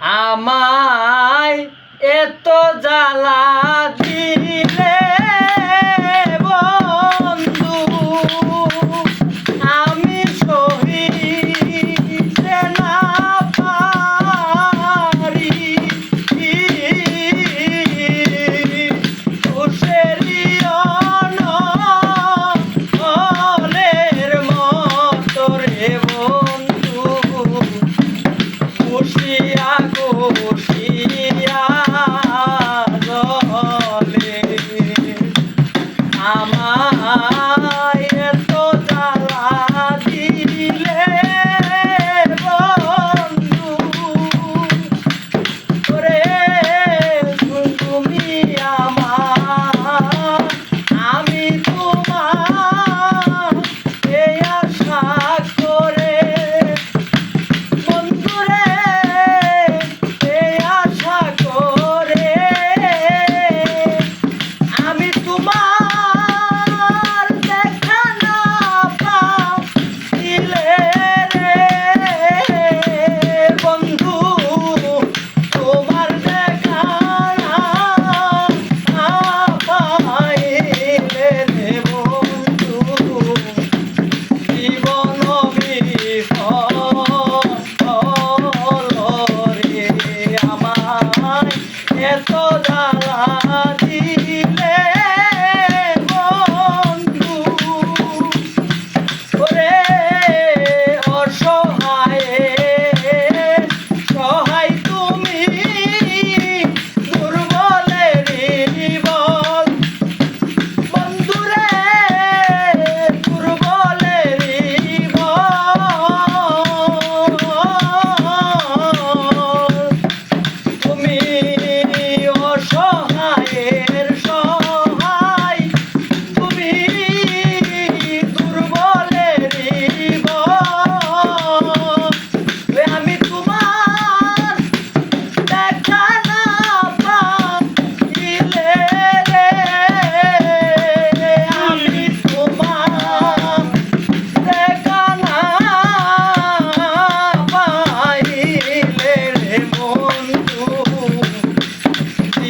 আমায় এত জ্বালা Lord.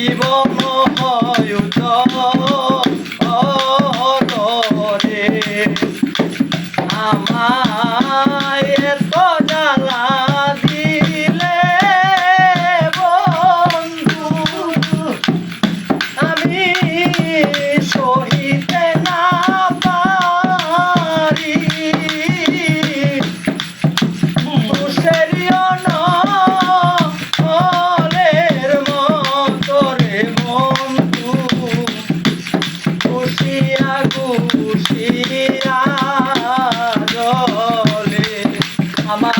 জীবন রে আমায় এত আমার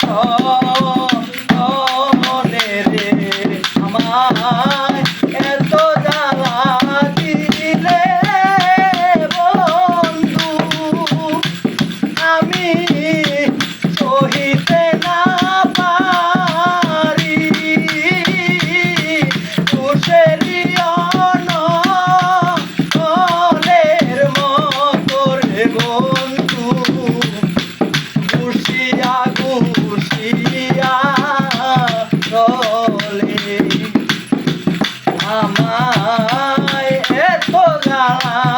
সব আমায় এত জ্বালা